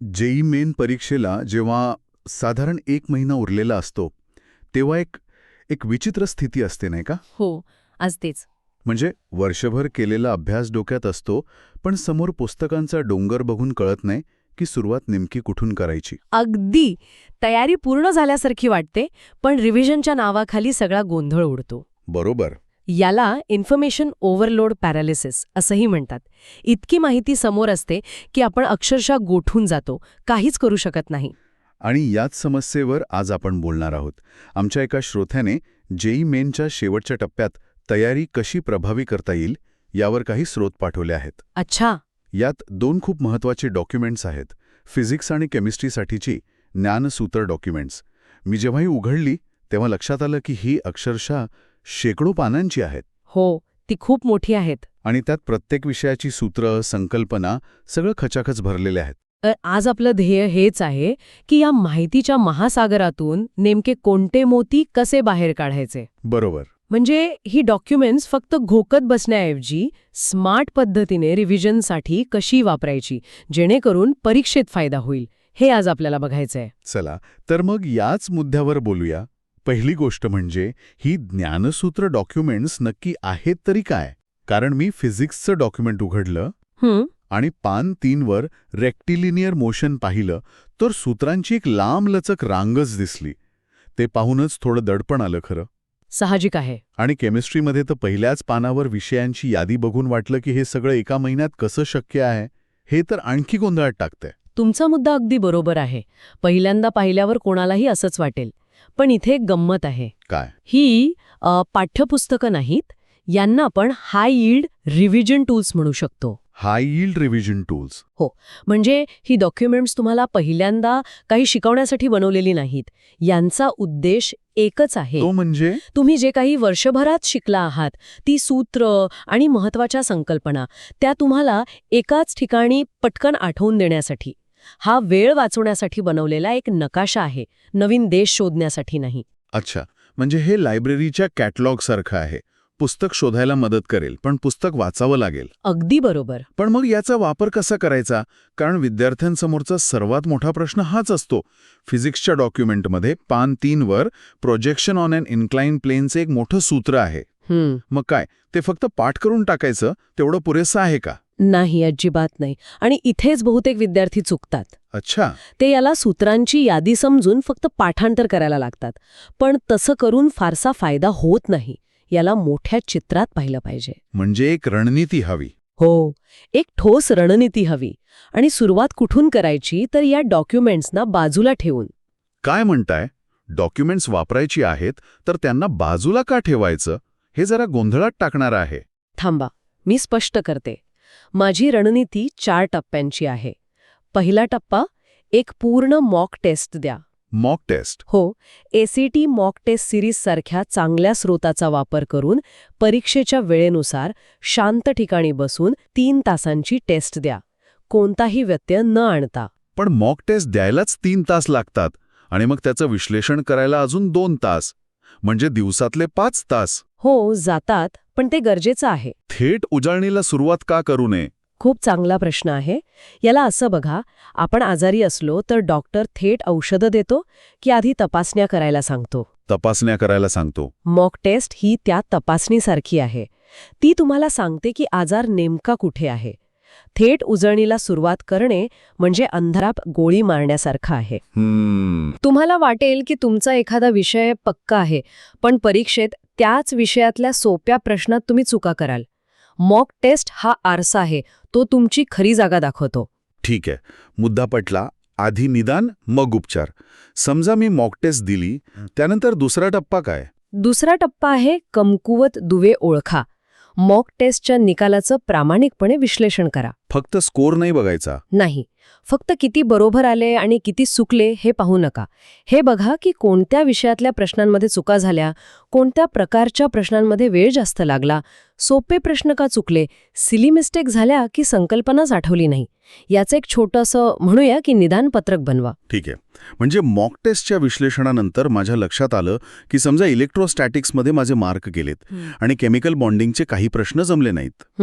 JEE main परीक्षेला जेव्हा साधारण एक महिना उरलेला असतो तेव्हा एक एक विचित्र स्थिती असते नाही का? हो आज तेच. म्हणजे वर्षभर केलेला अभ्यास डोक्यात असतो पण समोर पुस्तकांचा डोंगर बघून कळत नाही की सुरुवात नेमकी कुठून करायची. अगदी! तयारी पूर्ण झाल्यासारखी वाटते पण रिव्हिजनच्या नावाखाली सगळा गोंधळ उडतो. बरोबर. याला इन्फॉर्मेशन ओव्हरलोड पॅरालिसिस असंही म्हणतात. इतकी माहिती समोर असते की आपण अक्षरशः गोठून जातो काहीच करू शकत नाही. आणि याच समस्येवर आज आपण बोलणार आहोत. आमच्या एका श्रोत्याने जेई मेनच्या शेवटच्या टप्प्यात तयारी कशी प्रभावी करता येईल यावर काही स्रोत पाठवले आहेत. अच्छा. यात दोन खूप महत्त्वाचे डॉक्युमेंट्स आहेत. फिजिक्स आणि केमिस्ट्रीसाठीची ज्ञानसूत्र डॉक्युमेंट्स. मी जेव्हाही उघडली तेव्हा लक्षात आलं की ही अक्षरशः शेकडो पानांची आहेत. हो ती खूप मोठी आहेत. आणि त्यात प्रत्येक विषयाची सूत्र संकल्पना सगळं खचाखच भरलेले आहेत. आज आपलं ध्येय हेच आहे की या माहितीच्या महासागरातून नेमके कोणते मोती कसे बाहेर काढायचे? बरोबर. म्हणजे ही डॉक्युमेंट्स फक्त घोकत बसण्याऐवजी स्मार्ट पद्धतीने रिव्हिजनसाठी कशी वापरायची जेणेकरून परीक्षेत फायदा होईल हे आज आपल्याला बघायचंय. चला तर मग याच मुद्द्यावर बोलूया. पहिली गोष्ट म्हणजे ही ज्ञानसूत्र डॉक्युमेंट्स नक्की आहेत तरी काय? कारण मी फिजिक्सचं डॉक्युमेंट उघडलं आणि पान तीनवर रेक्टिलिनियर मोशन पाहिलं तर सूत्रांची एक लांबलचक रांगच दिसली. ते पाहूनच थोडं दडपण आलं खरं. साहजिक आहे. आणि केमिस्ट्रीमध्ये तर पहिल्याच पानावर विषयांची यादी बघून वाटलं की हे सगळं एका महिन्यात कसं शक्य आहे हे तर आणखी गोंधळात टाकतंय. तुमचा मुद्दा अगदी बरोबर आहे. पहिल्यांदा पाहिल्यावर कोणालाही असंच वाटेल. पण इथे एक गंमत आहे. काय? ही पाठ्यपुस्तकं नाहीत यांना आपण हाय यील्ड रिव्हिजन टूल्स म्हणू शकतो. हाय यील्ड रिव्हिजन टूल्स म्हणजे ही डॉक्युमेंट्स तुम्हाला पहिल्यांदा काही शिकवण्यासाठी बनवलेली नाहीत. यांचा उद्देश एकच आहे. तो म्हणजे? तुम्ही जे काही वर्षभरात शिकला आहात ती सूत्र आणि महत्त्वाच्या संकल्पना त्या तुम्हाला एकाच ठिकाणी पटकन आठवून देण्यासाठी. हा वेळ वाचवण्यासाठी बनवलेला एक नकाशा आहे नवीन देश शोधण्यासाठी नाही. अच्छा म्हणजे हे लायब्ररीच्या कॅटलॉगसारखं आहे. पुस्तक शोधायला मदत करेल पण पुस्तक वाचावं लागेल. अगदी बरोबर. पण मग याचा वापर कसा करायचा? कारण विद्यार्थ्यांसमोरचा सर्वात मोठा प्रश्न हाच असतो. फिजिक्सच्या डॉक्युमेंटमध्ये पान तीनवर प्रोजेक्शन ऑन अन इन्क्लाइन प्लेनचे एक मोठं सूत्र आहे. मग काय ते फक्त पाठ करून टाकायचं तेवढं पुरेसं आहे का? नाही अजिबात नाही. आणि इथेच बहुतेक विद्यार्थी चुकतात. अच्छा. ते याला सूत्रांची यादी समजून फक्त पाठांतर करायला लागतात. पण तसं करून फारसा फायदा होत नाही. याला मोठ्या चित्रात पाहिलं पाहिजे. म्हणजे एक रणनीती हवी. हो. एक ठोस रणनीती हवी. आणि सुरुवात कुठून करायची तर या डॉक्युमेंट्सना बाजूला ठेवून. काय म्हणताय? डॉक्युमेंट्स वापरायची आहेत तर त्यांना बाजूला का ठेवायचं? हे जरा गोंधळात टाकणार आहे. थांबा. मी स्पष्ट करते. माझी रणनीती चार टप्प्यांची आहे. पहिला टप्पा एक पूर्ण मॉक टेस्ट द्या. Mock test? हो एसीटी मॉक टेस्ट सिरीजसारख्या चांगल्या स्रोताचा वापर करून परीक्षेच्या वेळेनुसार शांत ठिकाणी बसून तीन तासांची टेस्ट द्या. कोणताही व्यत्यय न आणता. पण मॉक टेस्ट द्यायलाच तीन तास लागतात आणि मग त्याचं विश्लेषण करायला अजून दोन तास. म्हणजे दिवसातले पाच तास. हो जातात पण ते गरजेचं आहे. थेट उजळणीला सुरुवात का करू नये? खूप चांगला प्रश्न आहे. याला असं बघा आपण आजारी असलो तर डॉक्टर थेट औषधं देतो की आधी तपासण्या करायला सांगतो. तपासण्या करायला सांगतो. मॉक टेस्ट ही त्या तपासणीसारखी आहे. ती तुम्हाला सांगते की आजार नेमका कुठे आहे. थेट उजळणीला सुरुवात करणे म्हणजे अंधारात गोळी मारण्यासारखं आहे. तुम्हाला वाटेल की तुमचा एखादा विषय पक्का आहे पण परीक्षेत त्याच विषयातल्या सोप्या प्रश्नात तुम्ही चुका कराल. मॉक टेस्ट हा आरसा आहे तो तुमची खरी जागा दाखवतो. ठीक आहे. मुद्दा पटला. आधी निदान मग उपचार. समजा मी मॉक टेस्ट दिली त्यानंतर दुसरा टप्पा काय? दुसरा टप्पा आहे कमकुवत दुवे ओळखा. मॉक टेस्टच्या निकालाचं प्रामाणिकपणे विश्लेषण करा. फक्त स्कोर नाही बघायचा. नाही फक्त किती बरोबर आले आणि किती चुकले हे पाहू नका. हे बघा की कोणत्या विषयातल्या प्रश्नांमध्ये चुका झाल्या कोणत्या प्रकारच्या प्रश्नांमध्ये वेळ जास्त लागला सोपे प्रश्न का चुकले सिली मिस्टेक झाल्या की संकल्पनाच आठवली नाही. याचं एक छोटंसं म्हणूया की निदानपत्रक बनवा. ठीक आहे. म्हणजे मॉक टेस्टच्या विश्लेषणानंतर माझ्या लक्षात आलं की समजा इलेक्ट्रोस्टॅटिक्समध्ये माझे मार्क गेलेत आणि केमिकल बॉन्डिंगचे काही प्रश्न जमले नाहीत.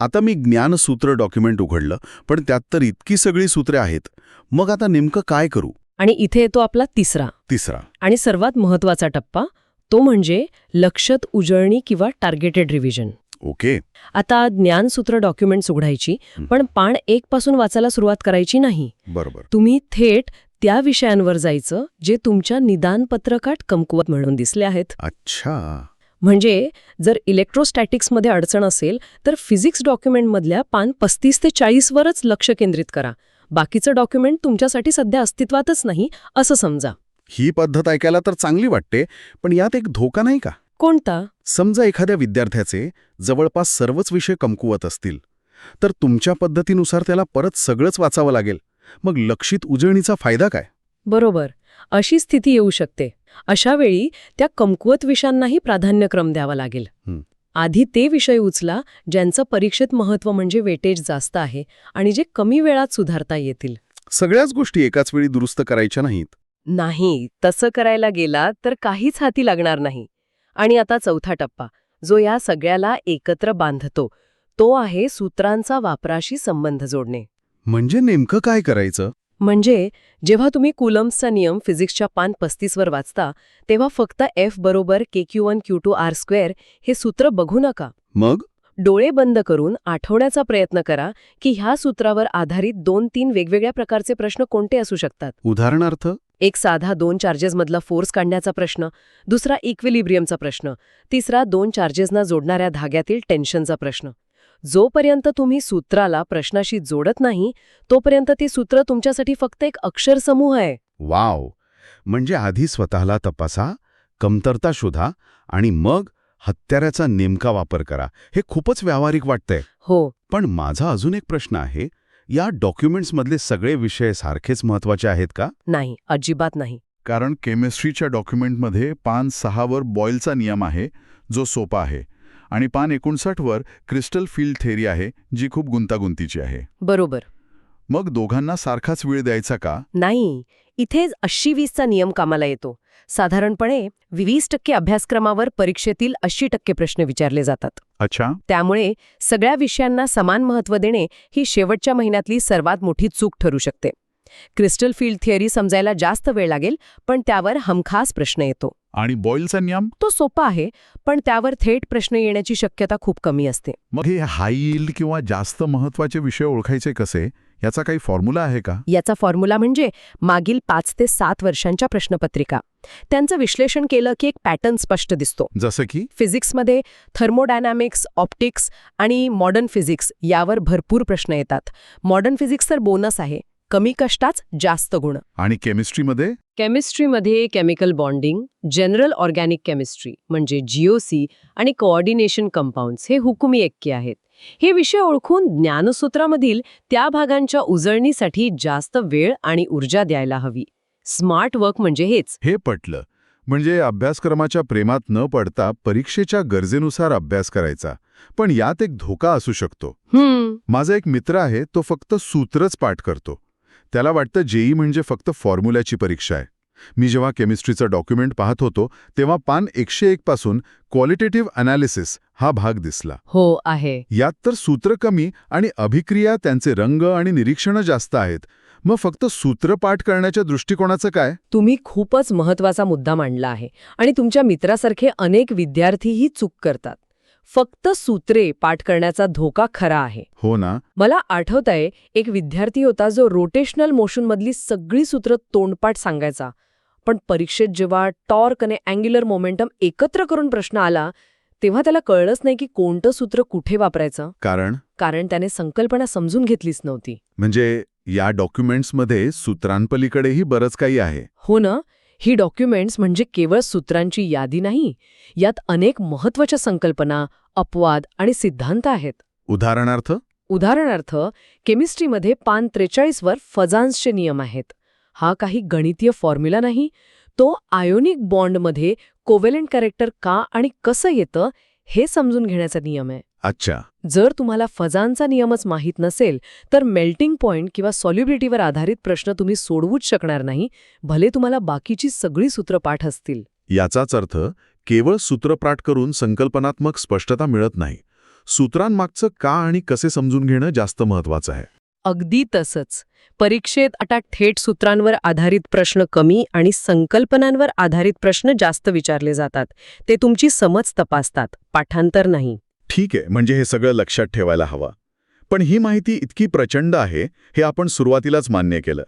आता मी ज्ञानसूत्र डॉक्युमेंट उघडलं पण त्यात तर इतकी सगळी सूत्रे आहेत. मग आता नेमकं काय करू? आणि इथे येतो आपला तिसरा. तिसरा. आणि सर्वात महत्त्वाचा टप्पा तो म्हणजे लक्षत उजळणी किंवा टार्गेटेड रिव्हिजन ओके. आता ज्ञानसूत्र डॉक्युमेंट्स उघडायची. पण पान एक पासून वाचायला सुरुवात करायची नाही. बरोबर. तुम्ही थेट त्या विषयांवर जायचं जे तुमच्या निदान पत्रकात कमकुवत म्हणून दिसले आहेत. अच्छा. म्हणजे जर इलेक्ट्रोस्टॅटिक्समध्ये अडचण असेल तर फिजिक्स डॉक्युमेंटमधल्या पान पस्तीस ते चाळीसवरच लक्ष केंद्रित करा. बाकीचं डॉक्युमेंट तुमच्यासाठी सध्या अस्तित्वातच नाही असं समजा. ही पद्धत ऐकायला तर चांगली वाटते पण यात एक धोका नाही का? कोणता? समजा एखाद्या विद्यार्थ्याचे जवळपास सर्वच विषय कमकुवत असतील तर तुमच्या पद्धतीनुसार त्याला परत सगळंच वाचावं लागेल. मग लक्षित उजळणीचा फायदा काय? बरोबर. अशी स्थिती येऊ शकते. अशा वेळी त्या कमकुवत विषयांनाही प्राधान्यक्रम द्यावा लागेल. आधी ते विषय उचला ज्यांचं परीक्षेत महत्त्व म्हणजे वेटेज जास्त आहे आणि जे कमी वेळात सुधारता येतील. सगळ्याच गोष्टी एकाच वेळी दुरुस्त करायच्या नाहीत. नाही तसं करायला गेला तर काहीच हाती लागणार नाही. आणि आता चौथा टप्पा जो या सगळ्याला एकत्र बांधतो तो आहे सूत्रांचा वापराशी संबंध जोडणे. म्हणजे नेमकं काय करायचं? म्हणजे जेव्हा तुम्ही कुलम्सचा नियम फिजिक्सच्या पान पस्तीसवर वाचता तेव्हा फक्त एफ बरोबर K Q one Q two R square हे सूत्र बघू नका. मग? डोळे बंद करून आठवण्याचा प्रयत्न करा की ह्या सूत्रावर आधारित दोन तीन वेगवेगळ्या प्रकारचे प्रश्न कोणते असू शकतात. उदाहरणार्थ? एक साधा दोन चार्जेसमधला फोर्स काढण्याचा प्रश्न दुसरा इक्विलिब्रियमचा प्रश्न तिसरा दोन चार्जेसना जोडणाऱ्या धाग्यातील टेन्शनचा प्रश्न. जोपर्यंत तुम्ही सूत्राला प्रश्नाशी जोडत नाही तोपर्यंत ते सूत्र तुमच्यासाठी फक्त एक अक्षरसमूह आहे. वाव! म्हणजे आधी स्वतःला तपासा कमतरता शोधा आणि मग हत्याराचा नेमका वापर करा. हे खूपच व्यावहारिक वाटतंय. हो. पण माझा अजून एक प्रश्न आहे या डॉक्युमेंट्समधले सगळे विषय सारखेच महत्त्वाचे आहेत का? नाही अजिबात नाही. कारण केमिस्ट्रीच्या डॉक्युमेंटमध्ये पान सहावर बॉयलचा नियम आहे जो सोपा आहे. आणि पान एकोणसाठवर क्रिस्टल फील्ड थेरी आहे जी खूप गुंतागुंतीची आहे. बरोबर. मग दोघांना सारखाच वेळ द्यायचा का? नाही इथेच ऐंशी वीसचा नियम कामाला येतो. साधारणपणे वीस टक्के अभ्यासक्रमावर परीक्षेतील ऐंशी टक्के प्रश्न विचारले जातात. अच्छा. त्यामुळे सगळ्या विषयांना समान महत्त्व देणे ही शेवटच्या महिन्यातली सर्वात मोठी चूक ठरू शकते. क्रिस्टल फील्ड थिअरी समजायला जास्त वेळ लागेल पण त्यावर हमखास प्रश्न येतो. आणि बॉयलचा नियम? तो सोपा आहे पण त्यावर थेट प्रश्न येण्याची शक्यता खूप कमी असते. मग हे हाय यील्ड किंवा जास्त महत्त्वाचे विषय ओळखायचे कसे? याचा काही फॉर्म्युला आहे का? याचा फॉर्म्युला म्हणजे मागील पाच ते सात वर्षांच्या प्रश्नपत्रिका. त्यांचं विश्लेषण केलं की एक पॅटर्न स्पष्ट दिसतो. जसं की? फिजिक्समध्ये थर्मोडायनामिक्स ऑप्टिक्स आणि मॉडर्न फिजिक्स यावर भरपूर प्रश्न येतात. मॉडर्न फिजिक्स तर बोनस आहे. कमी कष्टाच जास्त गुण. आणि केमिस्ट्रीमध्ये? केमिस्ट्रीमध्ये chemical bonding general organic chemistry म्हणजे जीओसी आणि कोऑर्डिनेशन कंपाऊंड्स हे हुकुमी एक्के आहेत. हे विषय ओळखून ज्ञानसूत्रामधील त्या भागांच्या उजळणीसाठी जास्त वेळ आणि ऊर्जा द्यायला हवी. स्मार्ट वर्क म्हणजे हेच. हे पटलं. म्हणजे अभ्यासक्रमाच्या प्रेमात न पडता परीक्षेच्या गरजेनुसार अभ्यास करायचा. पण यात एक धोका असू शकतो. माझा एक मित्र आहे तो फक्त सूत्रच पाठ करतो. त्याला वाटतं जेई म्हणजे फक्त फॉर्म्युल्याची परीक्षा आहे. मी जेव्हा केमिस्ट्रीचं डॉक्युमेंट पाहत होतो तेव्हा पान एकशे एक पासून क्वालिटेटिव्ह अनालिसिस हा भाग दिसला. हो आहे. यात तर सूत्र कमी आणि अभिक्रिया त्यांचे रंग आणि निरीक्षणं जास्त आहेत. मग फक्त सूत्र पाठ करण्याच्या दृष्टिकोनाचं काय? तुम्ही खूपच महत्त्वाचा मुद्दा मांडला आहे आणि तुमच्या मित्रासारखे अनेक विद्यार्थीही चूक करतात. फक्त सूत्रे पाठ करण्याचा धोका खरा आहे. हो ना. मला आठवतंय एक विद्यार्थी होता जो रोटेशनल मोशनमधली सगळी सूत्र तोंडपाठ सांगायचा. पण परीक्षेत जेव्हा टॉर्क आणि अँग्युलर मोमेंटम एकत्र करून प्रश्न आला तेव्हा त्याला कळलंच नाही की कोणतं सूत्र कुठे वापरायचं. कारण? कारण त्याने संकल्पना समजून घेतलीच नव्हती. म्हणजे या डॉक्युमेंट्समध्ये सूत्रांपलीकडेही बरंच काही आहे. हो ना. ही डॉक्युमेंट्स म्हणजे केवळ सूत्रांची यादी नाही यात अनेक महत्त्वाच्या संकल्पना अपवाद आणि सिद्धांत आहेत. उदाहरणार्थ? उदाहरणार्थ केमिस्ट्रीमध्ये पान त्रेचाळीसवर फजान्सचे नियम आहेत. हा काही गणितीय फॉर्म्युला नाही तो आयोनिक बॉन्डमध्ये कोवेलेंट कॅरेक्टर का आणि कसं येतं हे समजून घेण्याचा नियम आहे. अच्छा. जर तुम्हाला फजांचा नियमच माहीत नसेल तर मेल्टिंग पॉइंट किंवा सॉल्युबिलिटीवर आधारित प्रश्न तुम्ही सोडवूच शकणार नाही भले तुम्हाला बाकीची सगळी सूत्र पाठ असतील. याचाच अर्थ केवळ सूत्रपाठ करून संकल्पनात्मक स्पष्टता मिळत नाही. सूत्रांमागचं का आणि कसे समजून घेणं जास्त महत्वाचं आहे. अगदी तसंच. परीक्षेत आता थेट सूत्रांवर आधारित प्रश्न कमी आणि संकल्पनांवर आधारित प्रश्न जास्त विचारले जातात. ते तुमची समज तपासतात. पाठांतर नाही. ठीक आहे म्हणजे हे सगळं लक्षात ठेवायला हवं. पण ही माहिती इतकी प्रचंड आहे हे आपण सुरुवातीलाच मान्य केलं.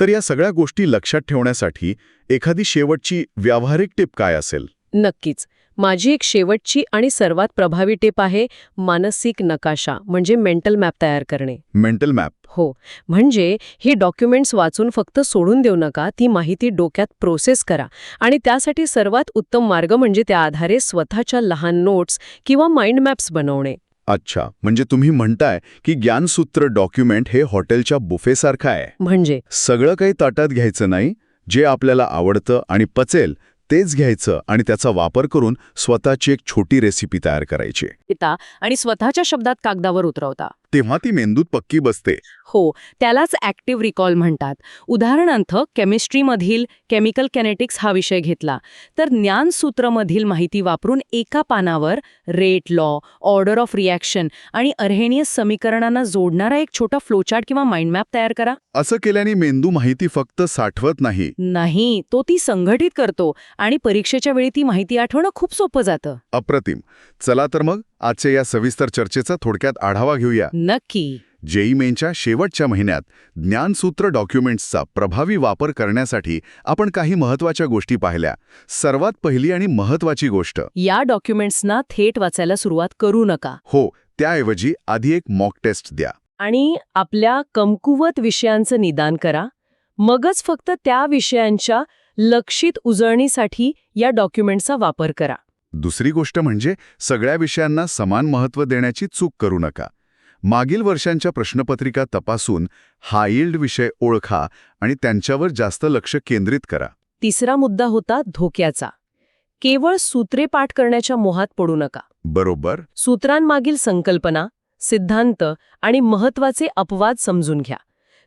तर या सगळ्या गोष्टी लक्षात ठेवण्यासाठी एखादी शेवटची व्यावहारिक टिप काय असेल? नक्कीच. माझी एक शेवटची आणि सर्वात प्रभावी टिप आहे मानसिक नकाशा म्हणजे मेंटल मॅप तयार करणे. Mental map. हो. म्हणजे ही डॉक्युमेंट्स वाचून फक्त सोडून देऊ नका ती माहिती डोक्यात प्रोसेस करा आणि त्यासाठी सर्वात उत्तम मार्ग म्हणजे त्या आधारे स्वतःच्या लहान नोट्स किंवा माइंड मॅप्स बनवणे. अच्छा. म्हणजे तुम्ही म्हणताय की ज्ञानसूत्र डॉक्युमेंट हे हॉटेलच्या बुफेसारखं आहे. म्हणजे? सगळं काही ताटात घ्यायचं नाही. जे आपल्याला आवडतं आणि पचेल तेच घ्यायचं आणि त्याचा वापर करून स्वतःची एक छोटी रेसिपी तयार करायची. पिता आणि स्वतःच्या शब्दात कागदावर उतरवता. तेव्हा ती मेंदूत पक्की बसते. हो त्यालाच ॲक्टिव्ह रिकॉल म्हणतात. उदाहरणार्थ केमिस्ट्रीमधील केमिकल केनेटिक्स हा विषय घेतला. तर ज्ञानसूत्रमधील माहिती वापरून एका पानावर rate law order of reaction आणि अर्हेनियस समीकरणांना जोडणारा एक छोटा फ्लोचार्ट किंवा माइंड मॅप तयार करा. असं केल्याने मेंदू माहिती फक्त साठवत नाही. नाही तो ती संघटित करतो आणि परीक्षेच्या वेळी ती माहिती आठवणं खूप सोपं जातं. अप्रतिम. चला तर मग. आजच्या या सविस्तर चर्चेचा थोडक्यात आढावा घेऊया. नक्की. जेई मेनच्या शेवटच्या महिन्यात ज्ञानसूत्र डॉक्युमेंट्सचा प्रभावी वापर करण्यासाठी आपण काही महत्त्वाच्या गोष्टी पाहिल्या. सर्वात पहिली आणि महत्वाची गोष्ट. या डॉक्युमेंट्सना थेट वाचायला सुरुवात करू नका. हो त्याऐवजी आधी एक मॉक टेस्ट द्या. आणि आपल्या कमकुवत विषयांचं निदान करा. मगच फक्त त्या विषयांच्या लक्षित उजळणीसाठी या डॉक्युमेंटचा वापर करा. दुसरी गोष्ट म्हणजे सगळ्या विषयांना समान महत्त्व देण्याची चूक करू नका. मागील वर्षांच्या प्रश्नपत्रिका तपासून हायिल्ड विषय ओळखा आणि त्यांच्यावर जास्त लक्ष केंद्रित करा. तिसरा मुद्दा होता धोक्याचा. केवळ सूत्रे पाठ करण्याच्या मोहात पडू नका. बरोबर. सूत्रांमागील संकल्पना सिद्धांत आणि महत्त्वाचे अपवाद समजून घ्या.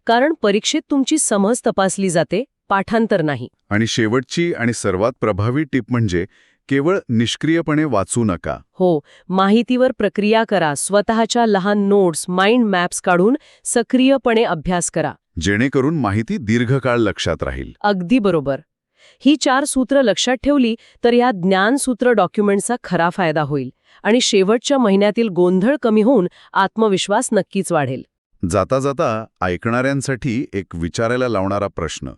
कारण परीक्षेत तुमची समज तपासली जाते पाठांतर नाही. आणि शेवटची आणि सर्वात प्रभावी टीप म्हणजे केवळ निष्क्रियपणे वाचू नका. हो माहितीवर प्रक्रिया करा. स्वतःच्या लहान नोट्स माइंड मॅप्स काढून सक्रियपणे अभ्यास करा. जेणेकरून माहिती दीर्घकाळ लक्षात राहील. अगदी बरोबर. ही चार सूत्र लक्षात ठेवली तर या ज्ञानसूत्र डॉक्युमेंटचा खरा फायदा होईल आणि शेवटच्या महिन्यातील गोंधळ कमी होऊन आत्मविश्वास नक्कीच वाढेल. जाता जाता ऐकणाऱ्यांसाठी एक विचारायला लावणारा प्रश्न.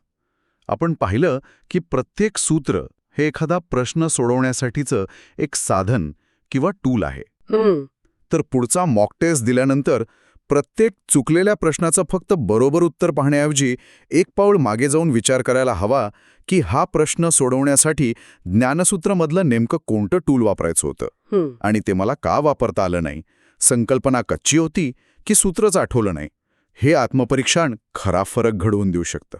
आपण पाहिलं की प्रत्येक सूत्र हे एखादा प्रश्न सोडवण्यासाठीचं एक साधन किंवा टूल आहे. तर पुढचा मॉक टेस्ट दिल्यानंतर प्रत्येक चुकलेल्या प्रश्नाचं फक्त बरोबर उत्तर पाहण्याऐवजी एक पाऊल मागे जाऊन विचार करायला हवा की हा प्रश्न सोडवण्यासाठी ज्ञानसूत्रमधलं नेमकं कोणतं टूल वापरायचं होतं. आणि ते मला का वापरता आलं नाही? संकल्पना कच्ची होती की सूत्रच आठवलं नाही? हे आत्मपरीक्षण खरा फरक घडवून देऊ शकतं.